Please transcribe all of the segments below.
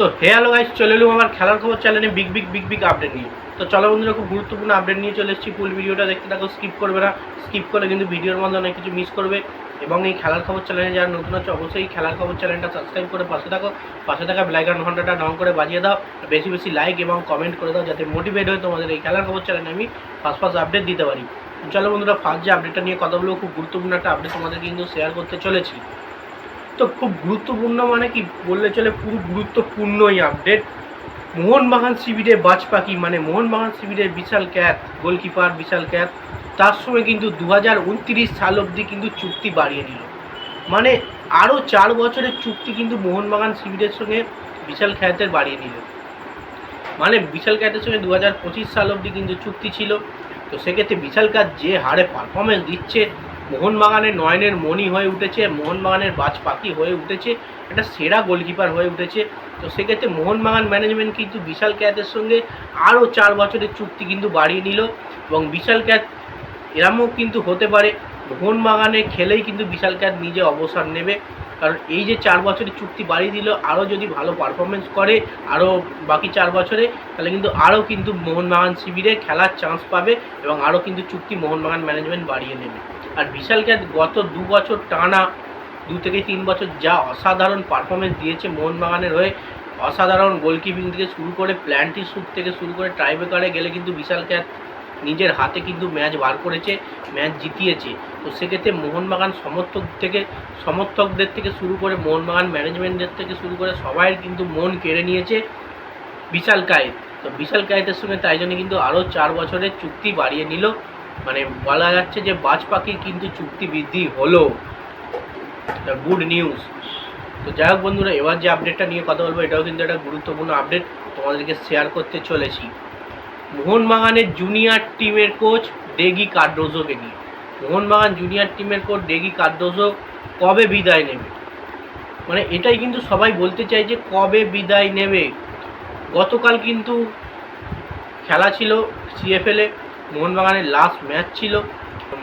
তো hello guys, চলে এলুম আমার খেলার খবর চ্যানেলে big big big big update নিয়ে। তো চলো বন্ধুরা, খুব গুরুত্বপূর্ণ আপডেট নিয়ে চলে এসেছি। ফুল ভিডিওটা দেখতে থাকো স্কিপ করবে না। স্কিপ করলে কিন্তু ভিডিওর মধ্যে অনেক কিছু মিস করবে। এবং এই খেলার খবর চ্যানেলে যারা নতুন আছে, অবশ্যই খেলার খবর চ্যানেলটা সাবস্ক্রাইব করে পাশে থাকো। পাশে থাকা ব্লাইকার ঘন্টাটা ডাউন করে বাজিয়ে দাও। বেশি বেশি লাইক এবং কমেন্ট করে দাও, যাতে মোটিভেট হয়ে তোমাদের এই খেলার খবর চ্যানেলে আমি ফার্স্ট ফার্স্ট আপডেট দিতে পারি। চলো বন্ধুরা ফার্স্ট যে আপডেটটা নিয়ে কথা বলব, খুব গুরুত্বপূর্ণ একটা আপডেট তোমাদের কিন্তু শেয়ার করতে চলেছি। তো খুব গুরুত্বপূর্ণ মানে কি বললে চলে পুরো গুরুত্বপূর্ণই আপডেট মোহনবাগান বাজ পাখি মানে মোহনবাগান শিবিরের বিশাল ক্যাত গোলকিপার বিশাল ক্যাত তার সঙ্গে কিন্তু দু হাজার উনত্রিশ সাল অবধি কিন্তু চুক্তি বাড়িয়ে নিল মানে আরও চার বছরের চুক্তি কিন্তু মোহনবাগান শিবিরের সঙ্গে বিশাল খ্যাতের বাড়িয়ে নিল মানে বিশাল খ্যাতের সঙ্গে দু হাজার পঁচিশ সাল অবধি কিন্তু চুক্তি ছিল। তো সেক্ষেত্রে বিশাল কাজ যে হারে পারফরমেন্স দিচ্ছে মোহনবাগানের নয়নের মণি হয়ে উঠেছে, মোহনবাগানের বাজ পাখি হয়ে উঠেছে, একটা সেরা গোলকিপার হয়ে উঠেছে। তো সেক্ষেত্রে মোহনবাগান ম্যানেজমেন্ট কিন্তু বিশাল ক্যাতের সঙ্গে আরও চার বছরের চুক্তি কিন্তু বাড়িয়ে নিল এবং বিশাল ক্যাত এরমও কিন্তু হতে পারে। মোহনবাগানে খেলেই কিন্তু বিশাল ক্যাত নিজে অবসর নেবে। কারণ এই যে চার বছরের চুক্তি বাড়িয়ে দিল, আরও যদি ভালো পারফরমেন্স করে, আরও বাকি চার বছরে, তাহলে কিন্তু আরও কিন্তু মোহনবাগান শিবিরে খেলার চান্স পাবে এবং আরও কিন্তু চুক্তি মোহনবাগান ম্যানেজমেন্ট বাড়িয়ে নেবে। আর বিশাল ক্যাত গত দু বছর টানা, দু থেকে তিন বছর যা অসাধারণ পারফরমেন্স দিয়েছে মোহনবাগানের হয়ে। অসাধারণ গোলকিপিং থেকে শুরু করে প্ল্যান্টি শ্যুট থেকে শুরু করে ট্রাইবেকারে গেলে কিন্তু বিশাল ক্যাত নিজের হাতে কিন্তু ম্যাচ বার করেছে ম্যাচ জিতিয়েছে। তো সেক্ষেত্রে মোহনবাগান সমর্থক থেকে, সমর্থকদের থেকে শুরু করে মোহনবাগান ম্যানেজমেন্টদের থেকে শুরু করে সবাই কিন্তু মন কেড়ে নিয়েছে বিশাল কায়েত। তো বিশাল কায়েতের সঙ্গে তাই জন্য কিন্তু আরও চার বছরের চুক্তি বাড়িয়ে নিল। মানে বলা যাচ্ছে যে বাজ পাখির কিন্তু চুক্তি বৃদ্ধি হলো। গুড নিউজ তো যাই হোক বন্ধুরা, এবার যে আপডেটটা নিয়ে কথা বলব, এটাও কিন্তু একটা গুরুত্বপূর্ণ আপডেট তোমাদেরকে শেয়ার করতে চলেছি। মোহনবাগানের জুনিয়র টিমের কোচ ডেগি কার্ডোজোকে নিয়ে। মোহনবাগান জুনিয়র টিমের কোচ ডেগি কার্ডোজো কবে বিদায় নেবে? মানে এটাই কিন্তু সবাই বলতে চাই যে কবে বিদায় নেবে। গতকাল কিন্তু খেলা ছিল সিএফএলে মোহনবাগানের লাস্ট ম্যাচ ছিল,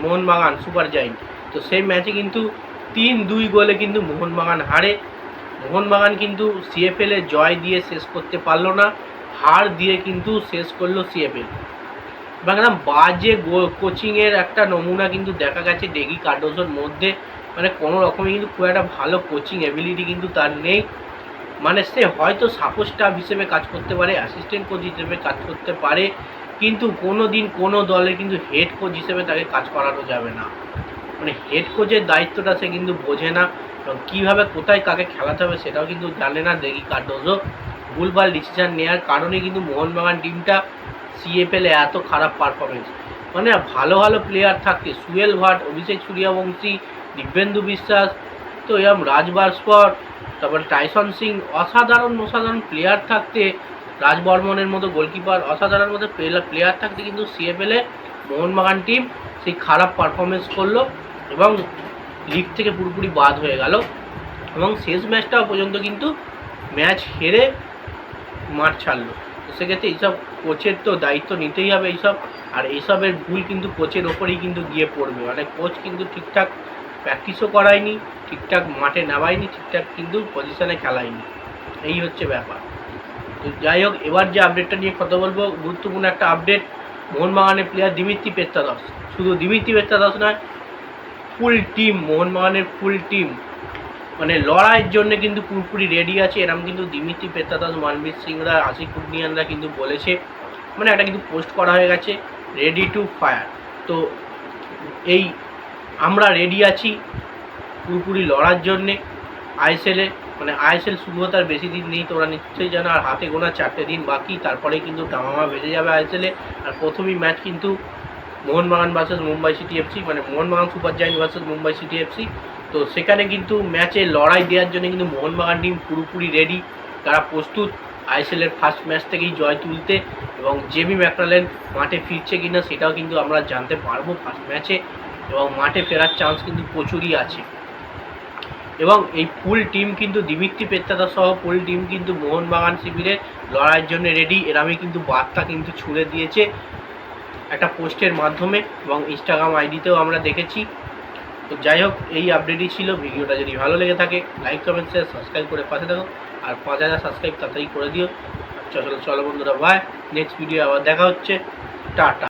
মোহনবাগান সুপার জাইন্ট তো সেই ম্যাচে কিন্তু তিন দুই গোলে কিন্তু মোহনবাগান হারে। মোহনবাগান কিন্তু সিএফএলে জয় দিয়ে শেষ করতে পারল না, হার দিয়ে কিন্তু শেষ করল সিএফএল এবং একদম বাজে কোচিংয়ের একটা নমুনা কিন্তু দেখা গেছে ডেগি কার্ডোসোর মধ্যে। মানে কোনো রকমই কিন্তু খুব একটা ভালো কোচিং এবিলিটি কিন্তু তার নেই। মানে সে হয়তো সাপোর্ট স্টাফ হিসেবে কাজ করতে পারে অ্যাসিস্ট্যান্ট কোচ হিসেবে কাজ করতে পারে। কিন্তু কোনো দিন কোনো দলে কিন্তু হেড কোচ হিসেবে তাকে কাজ করানো যাবে না। মানে হেড কোচের দায়িত্বটা সে কিন্তু বোঝে না। এবং কীভাবে কোথায় কাকে খেলাতে হবে সেটাও কিন্তু জানে না দেখি কার্ডোজো। ভুলভাল ডিসিশান নেওয়ার কারণে কিন্তু মোহনবাগান টিমটা সিএফএলে এত খারাপ পারফরমেন্স মানে ভালো ভালো প্লেয়ার থাকতে, সুয়েল ভাট, অভিষেক সূর্যবংশী, দিব্যেন্দু বিশ্বাস, তো এরকম রাজবাস্পর তারপর টাইসন সিং, অসাধারণ অসাধারণ প্লেয়ার থাকতে রাজবর্মনের মতো গোলকিপার অসাধারণ মতো প্লেয়ার থাকতে কিন্তু সিএফএলে মোহনবাগান টিম সেই খারাপ পারফরমেন্স করল এবং লিগ থেকে পুরোপুরি বাদ হয়ে গেল। এবং শেষ ম্যাচটাও পর্যন্ত কিন্তু ম্যাচ হেরে মাঠ ছাড়লো। তো সেক্ষেত্রে এইসব কোচের তো দায়িত্ব নিতেই হবে এইসব। আর এইসবের ভুল কিন্তু কোচের ওপরেই কিন্তু গিয়ে পড়বে। মানে কোচ কিন্তু ঠিকঠাক প্র্যাকটিসও করায়নি, ঠিকঠাক মাঠে নামায়নি, ঠিকঠাক কিন্তু পজিশনে খেলায়নি। এই হচ্ছে ব্যাপার। তো যাই হোক, এবার যে আপডেটটা নিয়ে কথা বলব, গুরুত্বপূর্ণ একটা আপডেট মোহনবাগানের প্লেয়ার দিমিত্রি পেত্তাদাস। শুধু দিমিত্রি পেত্তাদাস নয় ফুল টিম মোহনবাগানের ফুল টিম মানে লড়াইয়ের জন্য কিন্তু পুরোপুরি রেডি আছে এরকম কিন্তু দিমিত্রি পেত্তাদাস, মানবীর সিংরা, আশিক উদ্দিয়ানরা কিন্তু বলেছে। মানে একটা কিন্তু পোস্ট করা হয়ে গেছে রেডি টু ফায়ার তো এই আমরা রেডি আছি পুরোপুরি লড়ার জন্যে। আইএসএলে মানে আইএসএল শুরু হতে আর বেশি দিন নেই তোরা নিশ্চয়ই জানো, আর হাতে গোনা চারটে দিন বাকি তারপরে কিন্তু ডামামা বেজে যাবে আইএসএলে আর প্রথমেই ম্যাচ কিন্তু Mohun Bagan versus Mumbai City FC মানে Mohun Bagan Super Giant versus Mumbai City FC তো সেখানে কিন্তু ম্যাচে লড়াই দেওয়ার জন্য কিন্তু মোহনবাগান টিম পুরোপুরি রেডি তারা প্রস্তুত আইএসএলের ফার্স্ট ম্যাচ থেকেই জয় তুলতে এবং জেমি ম্যাকরালেন মাঠে ফিরছে কিনা সেটাও কিন্তু আমরা জানতে পারব ফার্স্ট ম্যাচে এবং মাঠে ফেরার চান্স কিন্তু প্রচুরই আছে। এবং এই ফুল টিম কিন্তু দিমিত্রি পেত্তাদা সহ ফুল টিম কিন্তু মোহনবাগান শিবিরে লড়াইয়ের জন্য রেডি এরামই কিন্তু বার্তা কিন্তু ছুড়ে দিয়েছে একটা পোস্টের মাধ্যমে এবং ইনস্টাগ্রাম আইডিতেও আমরা দেখেছি। তো যাই হোক, এই আপডেটই ছিল। ভিডিওটা যদি ভালো লেগে থাকে লাইক কমেন্ট শেয়ার সাবস্ক্রাইব করে পাশে থাকো। আর পাঁচ হাজার সাবস্ক্রাইব তাড়াতাড়ি করে দিও। চলো চলো বন্ধুরা বাই নেক্সট ভিডিও আবার দেখা হচ্ছে। টাটা।